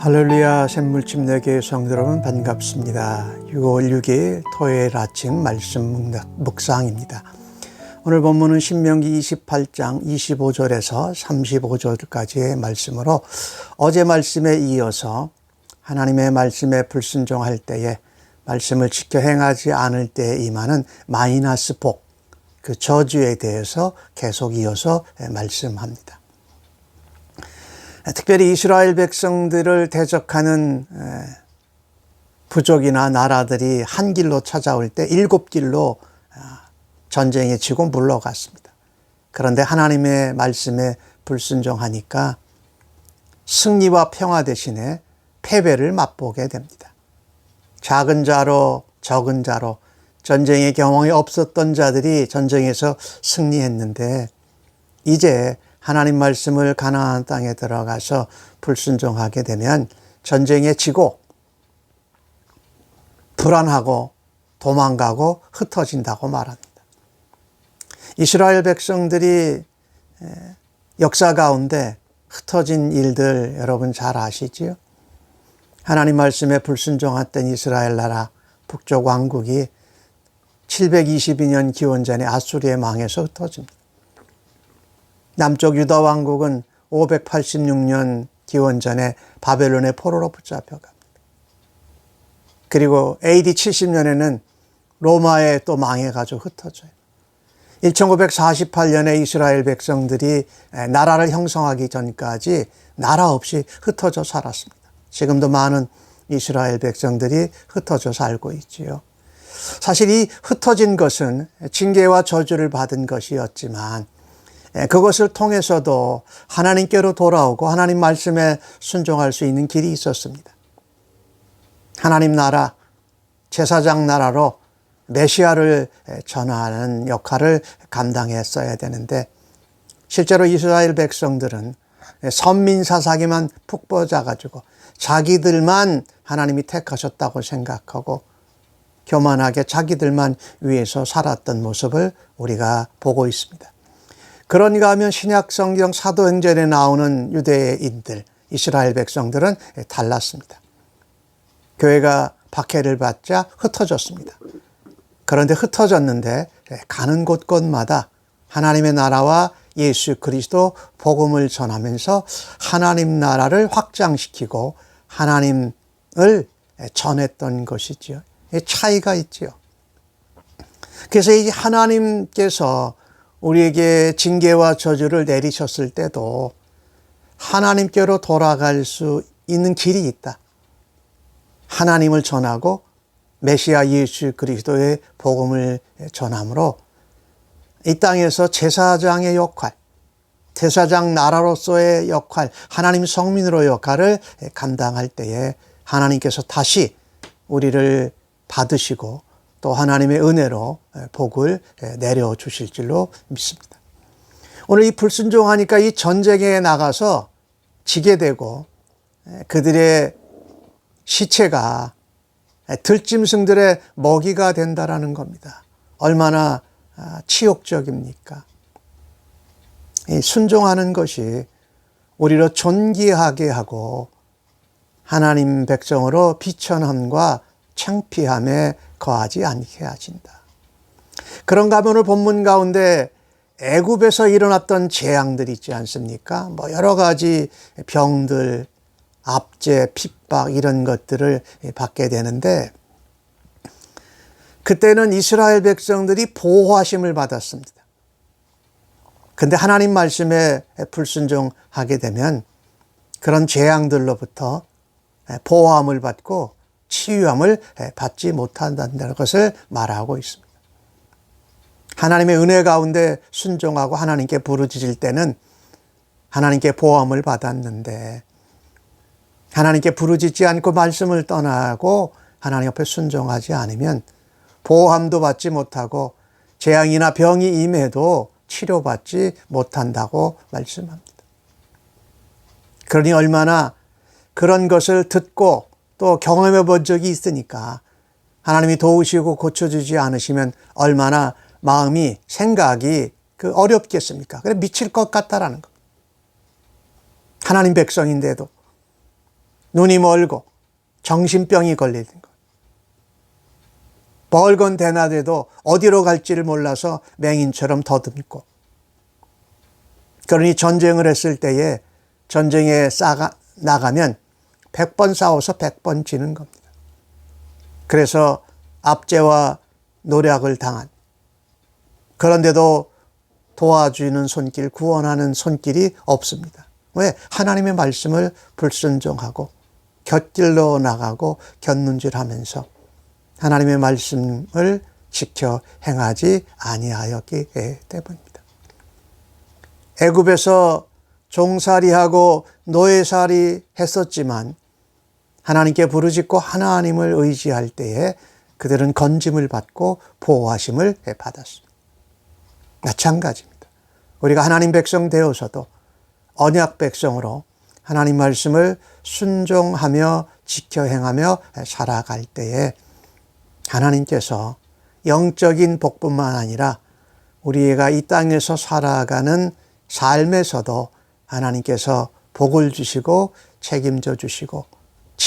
할렐루야 샘물집 내교의 성도 여러분 반갑습니다. 6월 6일 토요일 아침 말씀 묵상입니다. 오늘 본문은 신명기 28장 25절에서 35절까지의 말씀으로 어제 말씀에 이어서 하나님의 말씀에 불순종할 때에 말씀을 지켜 행하지 않을 때에 임하는 마이너스 복, 그 저주에 대해서 계속 이어서 말씀합니다. 특별히 이스라엘 백성들을 대적하는 부족이나 나라들이 한 길로 찾아올 때 일곱 길로 전쟁에 지고 물러갔습니다. 그런데 하나님의 말씀에 불순종하니까 승리와 평화 대신에 패배를 맛보게 됩니다. 작은 자로 적은 자로 전쟁의 경험이 없었던 자들이 전쟁에서 승리했는데 이제 하나님 말씀을 가나안 땅에 들어가서 불순종하게 되면 전쟁에 지고 불안하고 도망가고 흩어진다고 말합니다. 이스라엘 백성들이 역사 가운데 흩어진 일들 여러분 잘 아시지요? 하나님 말씀에 불순종했던 이스라엘 나라 북쪽 왕국이 722년 기원 전에 아수리에 망해서 흩어집니다. 남쪽 유다 왕국은 586년 기원 전에 바벨론의 포로로 붙잡혀갑니다. 그리고 AD 70년에는 로마에 또 망해가지고 흩어져요. 1948년에 이스라엘 백성들이 나라를 형성하기 전까지 나라 없이 흩어져 살았습니다. 지금도 많은 이스라엘 백성들이 흩어져 살고 있지요. 사실 이 흩어진 것은 징계와 저주를 받은 것이었지만 그것을 통해서도 하나님께로 돌아오고 하나님 말씀에 순종할 수 있는 길이 있었습니다. 하나님 나라, 제사장 나라로 메시아를 전하는 역할을 감당했어야 되는데 실제로 이스라엘 백성들은 선민 사사기만 푹 뻗어가지고 자기들만 하나님이 택하셨다고 생각하고 교만하게 자기들만 위해서 살았던 모습을 우리가 보고 있습니다. 그런가 하면 신약 성경 사도행전에 나오는 유대인들, 이스라엘 백성들은 달랐습니다. 교회가 박해를 받자 흩어졌습니다. 그런데 흩어졌는데 가는 곳곳마다 하나님의 나라와 예수 그리스도 복음을 전하면서 하나님 나라를 확장시키고 하나님을 전했던 것이지요. 차이가 있지요. 그래서 이 하나님께서 우리에게 징계와 저주를 내리셨을 때도 하나님께로 돌아갈 수 있는 길이 있다. 하나님을 전하고 메시아 예수 그리스도의 복음을 전함으로 이 땅에서 제사장의 역할, 제사장 나라로서의 역할, 하나님 성민으로 역할을 감당할 때에 하나님께서 다시 우리를 받으시고 또 하나님의 은혜로 복을 내려 주실 줄로 믿습니다. 오늘 이 불순종하니까 이 전쟁에 나가서 지게 되고 그들의 시체가 들짐승들의 먹이가 된다라는 겁니다. 얼마나 치욕적입니까? 순종하는 것이 우리로 존귀하게 하고 하나님 백성으로 비천함과 창피함에 거하지 않게 하신다. 그런가 하면 오늘 본문 가운데 애굽에서 일어났던 재앙들 있지 않습니까? 뭐 여러 가지 병들, 압제, 핍박 이런 것들을 받게 되는데 그때는 이스라엘 백성들이 보호하심을 받았습니다. 근데 하나님 말씀에 불순종하게 되면 그런 재앙들로부터 보호함을 받고 치유함을 받지 못한다는 것을 말하고 있습니다. 하나님의 은혜 가운데 순종하고 하나님께 부르짖을 때는 하나님께 보호함을 받았는데 하나님께 부르짖지 않고 말씀을 떠나고 하나님 옆에 순종하지 않으면 보호함도 받지 못하고 재앙이나 병이 임해도 치료받지 못한다고 말씀합니다. 그러니 얼마나 그런 것을 듣고 또 경험해 본 적이 있으니까 하나님이 도우시고 고쳐주지 않으시면 얼마나 마음이 생각이 그 어렵겠습니까? 그래 미칠 것 같다라는 거. 하나님 백성인데도 눈이 멀고 정신병이 걸리는 것. 멀건 대낮에도 어디로 갈지를 몰라서 맹인처럼 더듬고 그러니 전쟁을 했을 때에 전쟁에 싸가 나가면 100번 싸워서 100번 지는 겁니다. 그래서 압제와 노력을 당한 그런데도 도와주는 손길, 구원하는 손길이 없습니다. 왜? 하나님의 말씀을 불순종하고 곁길로 나가고 곁눈질 하면서 하나님의 말씀을 지켜 행하지 아니하였기 때문입니다. 애굽에서 종살이하고 노예살이 했었지만 하나님께 부르짖고 하나님을 의지할 때에 그들은 건짐을 받고 보호하심을 받았습니다. 마찬가지입니다. 우리가 하나님 백성 되어서도 언약 백성으로 하나님 말씀을 순종하며 지켜 행하며 살아갈 때에 하나님께서 영적인 복뿐만 아니라 우리가 이 땅에서 살아가는 삶에서도 하나님께서 복을 주시고 책임져 주시고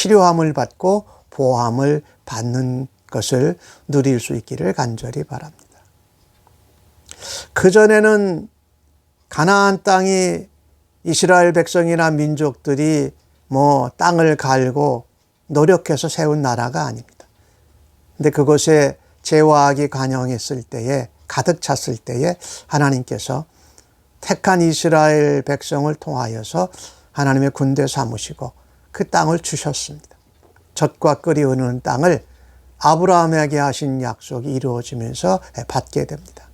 치료함을 받고 보호함을 받는 것을 누릴 수 있기를 간절히 바랍니다. 그전에는 가나안 땅이 이스라엘 백성이나 민족들이 뭐 땅을 갈고 노력해서 세운 나라가 아닙니다. 근데 그곳에 재화학이 관영했을 때에 가득 찼을 때에 하나님께서 택한 이스라엘 백성을 통하여서 하나님의 군대 삼으시고 그 땅을 주셨습니다. 젖과 끓이 흐르는 땅을 아브라함에게 하신 약속이 이루어지면서 받게 됩니다.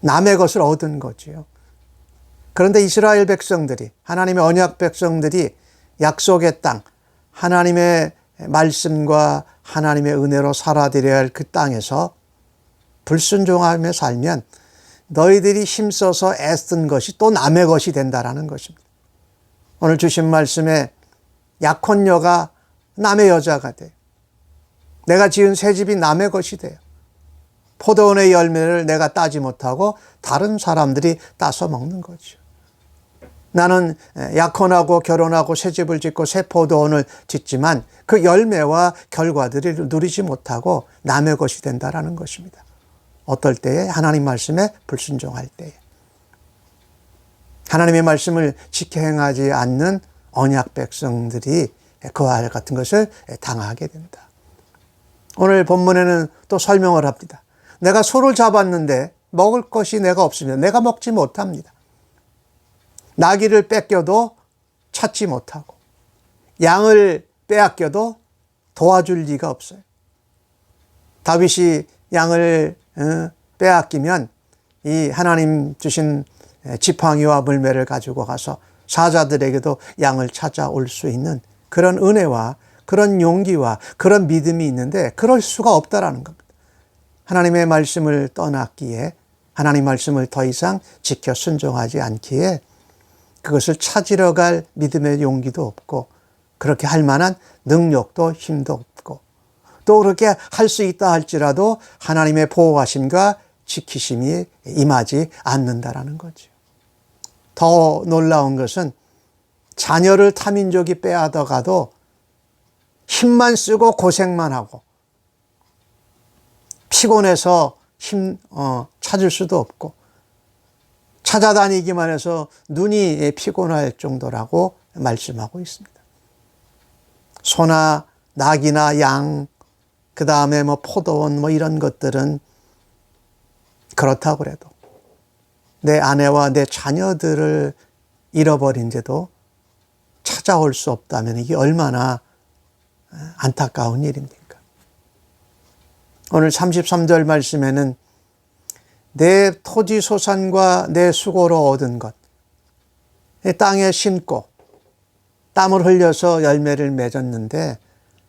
남의 것을 얻은 거지요. 그런데 이스라엘 백성들이 하나님의 언약 백성들이 약속의 땅 하나님의 말씀과 하나님의 은혜로 살아들여야 할 그 땅에서 불순종하며 살면 너희들이 힘써서 애쓴 것이 또 남의 것이 된다라는 것입니다. 오늘 주신 말씀에 약혼녀가 남의 여자가 돼. 내가 지은 새 집이 남의 것이 돼요. 포도원의 열매를 내가 따지 못하고 다른 사람들이 따서 먹는 거죠. 나는 약혼하고 결혼하고 새 집을 짓고 새 포도원을 짓지만 그 열매와 결과들을 누리지 못하고 남의 것이 된다라는 것입니다. 어떨 때에 하나님 말씀에 불순종할 때에 하나님의 말씀을 지켜 행하지 않는 언약 백성들이 그와 같은 것을 당하게 된다. 오늘 본문에는 또 설명을 합니다. 내가 소를 잡았는데 먹을 것이 내가 없으면 내가 먹지 못합니다. 나귀를 뺏겨도 찾지 못하고 양을 빼앗겨도 도와줄 리가 없어요. 다윗이 양을 어, 빼앗기면 이 하나님 주신 지팡이와 물매를 가지고 가서 사자들에게도 양을 찾아올 수 있는 그런 은혜와 그런 용기와 그런 믿음이 있는데 그럴 수가 없다라는 겁니다. 하나님의 말씀을 떠났기에 하나님 말씀을 더 이상 지켜 순종하지 않기에 그것을 찾으러 갈 믿음의 용기도 없고 그렇게 할 만한 능력도 힘도 없고 또 그렇게 할 수 있다 할지라도 하나님의 보호하심과 지키심이 임하지 않는다라는 거죠. 더 놀라운 것은 자녀를 타민족이 빼앗아가도 힘만 쓰고 고생만 하고 피곤해서 힘 어, 찾을 수도 없고 찾아다니기만 해서 눈이 피곤할 정도라고 말씀하고 있습니다. 소나 낙이나 양, 그 다음에 뭐 포도원 뭐 이런 것들은 그렇다고 그래도 내 아내와 내 자녀들을 잃어버린 죄도 찾아올 수 없다면 이게 얼마나 안타까운 일입니까? 오늘 33절 말씀에는 내 토지 소산과 내 수고로 얻은 것, 땅에 심고 땀을 흘려서 열매를 맺었는데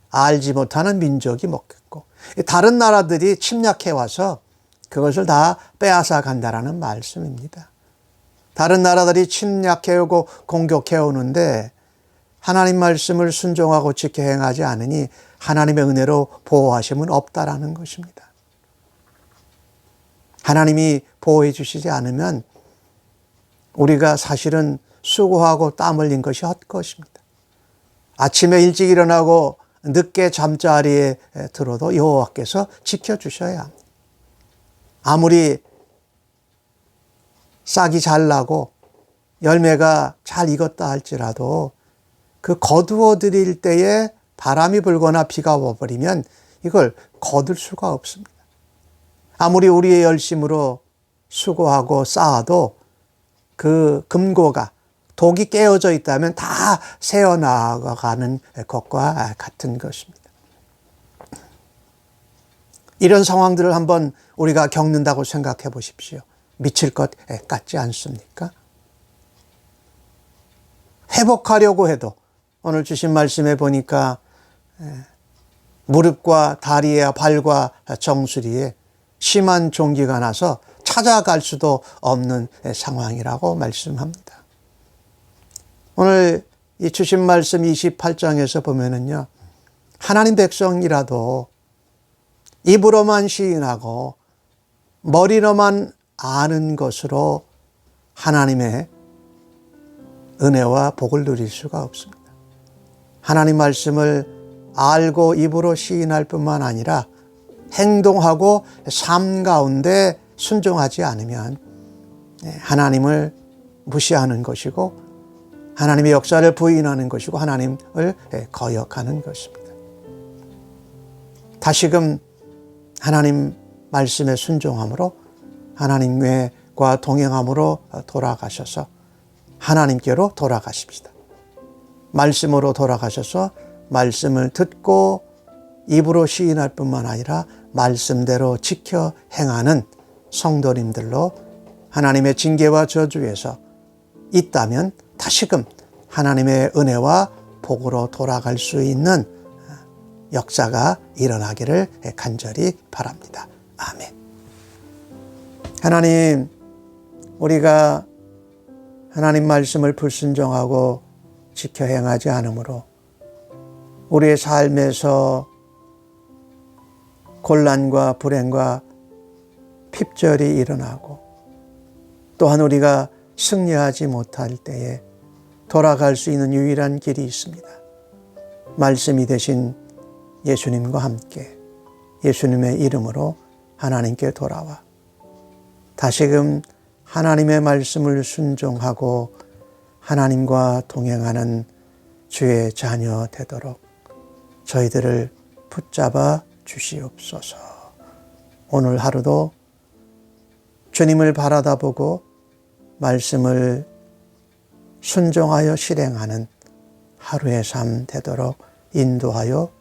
알지 못하는 민족이 먹겠고 다른 나라들이 침략해 와서 그것을 다 빼앗아 간다라는 말씀입니다. 다른 나라들이 침략해 오고 공격해 오는데 하나님 말씀을 순종하고 지켜 행하지 않으니 하나님의 은혜로 보호하심은 없다라는 것입니다. 하나님이 보호해 주시지 않으면 우리가 사실은 수고하고 땀 흘린 것이 헛것입니다. 아침에 일찍 일어나고 늦게 잠자리에 들어도 여호와께서 지켜주셔야 합니다. 아무리 싹이 잘 나고 열매가 잘 익었다 할지라도 그 거두어 드릴 때에 바람이 불거나 비가 와버리면 이걸 거둘 수가 없습니다. 아무리 우리의 열심으로 수고하고 쌓아도 그 금고가 독이 깨어져 있다면 다 새어나가는 것과 같은 것입니다. 이런 상황들을 한번 우리가 겪는다고 생각해 보십시오. 미칠 것 같지 않습니까? 회복하려고 해도 오늘 주신 말씀에 보니까 무릎과 다리와 발과 정수리에 심한 종기가 나서 찾아갈 수도 없는 상황이라고 말씀합니다. 오늘 이 주신 말씀 28장에서 보면은요, 하나님 백성이라도 입으로만 시인하고 머리로만 아는 것으로 하나님의 은혜와 복을 누릴 수가 없습니다. 하나님 말씀을 알고 입으로 시인할 뿐만 아니라 행동하고 삶 가운데 순종하지 않으면 하나님을 무시하는 것이고 하나님의 역사를 부인하는 것이고 하나님을 거역하는 것입니다. 다시금 하나님 말씀에 순종함으로 하나님과 동행함으로 돌아가셔서 하나님께로 돌아가십시다. 말씀으로 돌아가셔서 말씀을 듣고 입으로 시인할 뿐만 아니라 말씀대로 지켜 행하는 성도님들로 하나님의 징계와 저주에서 있다면 다시금 하나님의 은혜와 복으로 돌아갈 수 있는 역사가 일어나기를 간절히 바랍니다. 아멘. 하나님, 우리가 하나님 말씀을 불순종하고 지켜 행하지 않으므로 우리의 삶에서 곤란과 불행과 핍절이 일어나고 또한 우리가 승리하지 못할 때에 돌아갈 수 있는 유일한 길이 있습니다. 말씀이 되신 예수님과 함께 예수님의 이름으로 하나님께 돌아와 다시금 하나님의 말씀을 순종하고 하나님과 동행하는 주의 자녀 되도록 저희들을 붙잡아 주시옵소서. 오늘 하루도 주님을 바라다 보고 말씀을 순종하여 실행하는 하루의 삶 되도록 인도하여